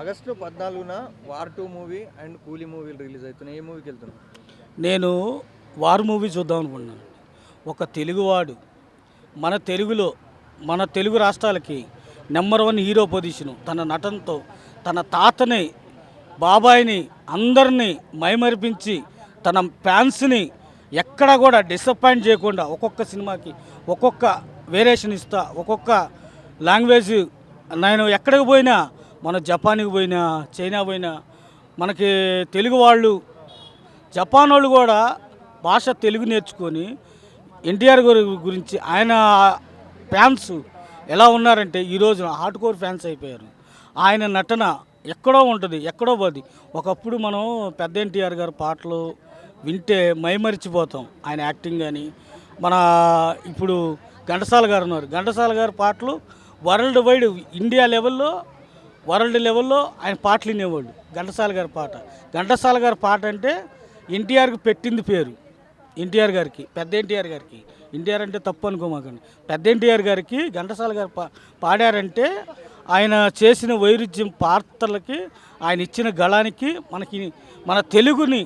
August పద్నాలుగున war two movie and కూలీ మూవీలు రిలీజ్ అవుతున్నాయి. ఏ మూవీకి వెళ్తున్నాం నేను వార్ మూవీ చూద్దాం అనుకుంటున్నాను. ఒక తెలుగువాడు మన తెలుగులో మన తెలుగు రాష్ట్రాలకి నెంబర్ వన్ హీరో పొజిషను తన నటనతో తన తాతని బాబాయిని అందరినీ మైమరిపించి తన ఫ్యాన్స్ని ఎక్కడా కూడా డిసప్పాయింట్ చేయకుండా ఒక్కొక్క సినిమాకి ఒక్కొక్క వేరియేషన్ ఇస్తా ఒక్కొక్క లాంగ్వేజ్ నేను ఎక్కడికి పోయినా మన జపాన్కి పోయినా చైనా పోయినా మనకి తెలుగు వాళ్ళు జపాన్ వాళ్ళు కూడా భాష తెలుగు నేర్చుకొని ఎన్టీఆర్ గారి గురించి ఆయన ఫ్యాన్స్ ఎలా ఉన్నారంటే ఈ రోజున హార్డ్ కోర్ ఫ్యాన్స్ అయిపోయారు. ఆయన నటన ఎక్కడో ఉంటుంది ఎక్కడో పోది. ఒకప్పుడు మనం పెద్ద ఎన్టీఆర్ గారి పాటలు వింటే మైమరిచిపోతాం ఆయన యాక్టింగ్ కానీ మన ఇప్పుడు ఘంటసాల గారు ఉన్నారు. ఘంటసాల గారి పాటలు వరల్డ్ వైడ్ ఇండియా లెవెల్లో వరల్డ్ లెవెల్లో ఆయన పాటలు వినేవాళ్ళు. ఘంటసాల గారి పాట. ఘంటసాల గారి పాట అంటే ఎన్టీఆర్కి పెట్టింది పేరు. ఎన్టీఆర్ గారికి పెద్ద ఎన్టీఆర్ గారికి. ఎన్టీఆర్ అంటే తప్పు అనుకోమాకండి పెద్ద ఎన్టీఆర్ గారికి ఘంటసాల గారు పా పాడారంటే ఆయన చేసిన వైరుధ్యం పాత్రలకి ఆయన ఇచ్చిన గళానికి మనకి మన తెలుగుని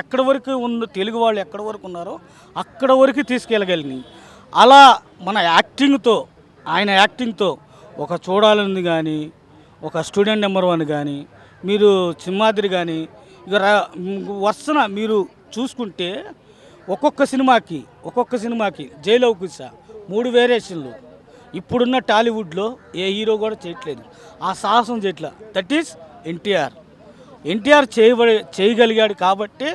ఎక్కడి వరకు ఉన్న తెలుగు వాళ్ళు ఎక్కడి వరకు ఉన్నారో అక్కడ వరకు తీసుకెళ్ళగలిగినాయి. అలా మన యాక్టింగ్తో ఆయన యాక్టింగ్తో ఒక చూడాలని కానీ ఒక స్టూడెంట్ నెంబర్ వన్ కానీ మీరు సింహాద్రి కానీ ఇక వస్తున్న వరుసన మీరు చూసుకుంటే ఒక్కొక్క సినిమాకి ఒక్కొక్క సినిమాకి జైలు మూడు వేరియేషన్లు. ఇప్పుడున్న టాలీవుడ్లో ఏ హీరో కూడా చేయట్లేదు. ఆ సాహసం చేయట్ల దట్ ఈస్ ఎన్టీఆర్. ఎన్టీఆర్ చేయబడి చేయగలిగాడు కాబట్టి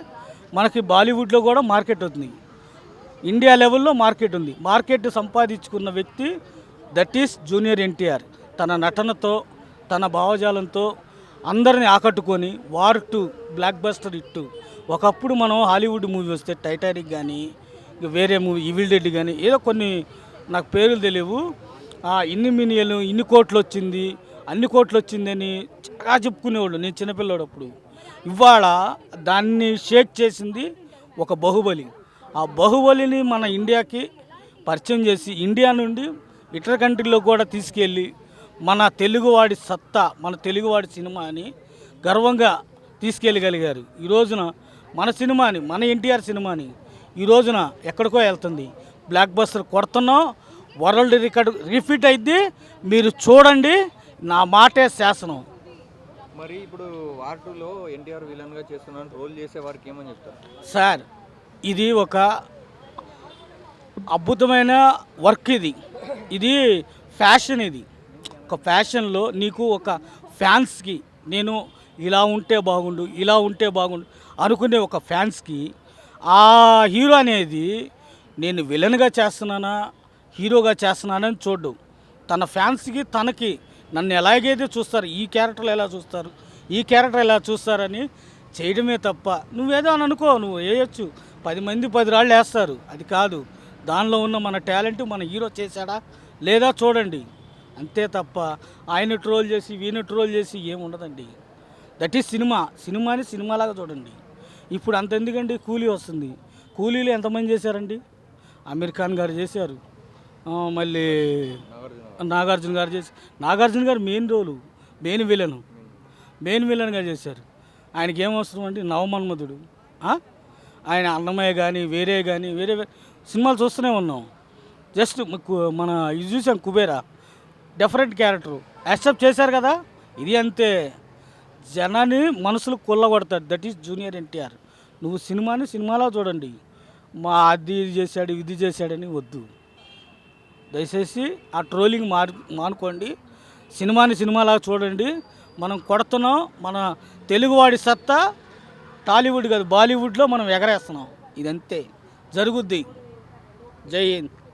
మనకి బాలీవుడ్లో కూడా మార్కెట్ అవుతుంది. ఇండియా లెవెల్లో మార్కెట్ ఉంది. మార్కెట్ సంపాదించుకున్న వ్యక్తి దట్ ఈస్ జూనియర్ ఎన్టీఆర్. తన నటనతో తన భావజాలంతో అందరిని ఆకట్టుకొని వార్ టు బ్లాక్ బస్టర్ ఇట్టు ఒకప్పుడు మనం హాలీవుడ్ మూవీ వస్తే టైటానిక్ కానీ వేరే మూవీ ఈవిల్ డెడ్ కానీ ఏదో కొన్ని నాకు పేర్లు తెలియవు ఆ, ఇన్ని మినియలు ఇన్ని కోట్లు వచ్చింది అన్ని కోట్లు వచ్చిందని చాలా చెప్పుకునేవాళ్ళు. నేను చిన్నపిల్లడప్పుడు. ఇవాళ దాన్ని షేక్ చేసింది ఒక బాహుబలి. ఆ బాహుబలిని మన ఇండియాకి పరిచయం చేసి ఇండియా నుండి ఇతర కంట్రీలో కూడా తీసుకెళ్ళి మన తెలుగువాడి సత్తా మన తెలుగువాడి సినిమాని గర్వంగా తీసుకెళ్ళగలిగారు. ఈ రోజున మన సినిమాని మన ఎన్టీఆర్ సినిమాని ఈ రోజున ఎక్కడికో వెళ్తుంది. బ్లాక్ బస్టర్ కొడుతున్నాం వరల్డ్ రికార్డు రిపీట్ అయింది మీరు చూడండి నా మాటే శాసనం. మరి ఇప్పుడు వార్ టూలో ఎన్టీఆర్ విలన్గా చేస్తున్నాను రోల్ చేసే వారికి ఏమని చెప్తారు? సార్ ఇది ఒక అద్భుతమైన వర్క్ ఇది. ఇది ఫ్యాషన్ ఇది. ఒక ఫ్యాషన్లో నీకు ఒక ఫ్యాన్స్కి నేను ఇలా ఉంటే బాగుండు ఇలా ఉంటే బాగుండు అనుకునే ఒక ఫ్యాన్స్కి ఆ హీరో అనేది నేను విలన్గా చేస్తున్నానా హీరోగా చేస్తున్నానని చూడ్డు. తన ఫ్యాన్స్కి తనకి నన్ను ఎలాగైతే చూస్తారు ఈ క్యారెక్టర్లు ఎలా చూస్తారు ఈ క్యారెక్టర్ ఎలా చూస్తారని చేయడమే తప్ప నువ్వేదో అని అనుకో నువ్వు వేయచ్చు. పది మంది పది రాళ్ళు వేస్తారు. అది కాదు. దానిలో ఉన్న మన టాలెంట్ మన హీరో చేశాడా లేదా చూడండి. అంతే తప్ప ఆయన ట్రోల్ చేసి వీని ట్రోల్ చేసి ఏముండదండి దట్ ఈస్ సినిమా సినిమాని సినిమాలాగా చూడండి. ఇప్పుడు అంత ఎందుకండి కూలీ వస్తుంది? కూలీలు ఎంతమంది చేశారండి? అమీర్ ఖాన్ గారు చేశారు. మళ్ళీ నాగార్జున గారు చేసి నాగార్జున గారు main role main villain main విలన్గా చేశారు. ఆయనకి ఏం అండి? నవమన్మధుడు ఆయన అన్నమయ్య కానీ వేరే కానీ వేరే సినిమాలు చూస్తూనే ఉన్నాం. జస్ట్ కు- మన ఇది చూసాం కుబేరా. డిఫరెంట్ క్యారెక్టర్ యాక్సెప్ట్ చేశారు కదా? ఇది అంతే. జనాన్ని మనసులు కొల్లగొడతాడు దట్ ఈస్ జూనియర్ ఎన్టీఆర్ నువ్వు సినిమాని సినిమాలో చూడండి. మా అది ఇది చేశాడు ఇది చేశాడని వద్దు. దయచేసి ఆ ట్రోలింగ్ మార్ మానుకోండి. సినిమాని సినిమాలాగా చూడండి. మనం కొడుతున్నాం మన తెలుగువాడి సత్తా టాలీవుడ్ కాదు బాలీవుడ్లో మనం ఎగరేస్తున్నాం. ఇదంతే. జరుగుద్ది. జై హింద్.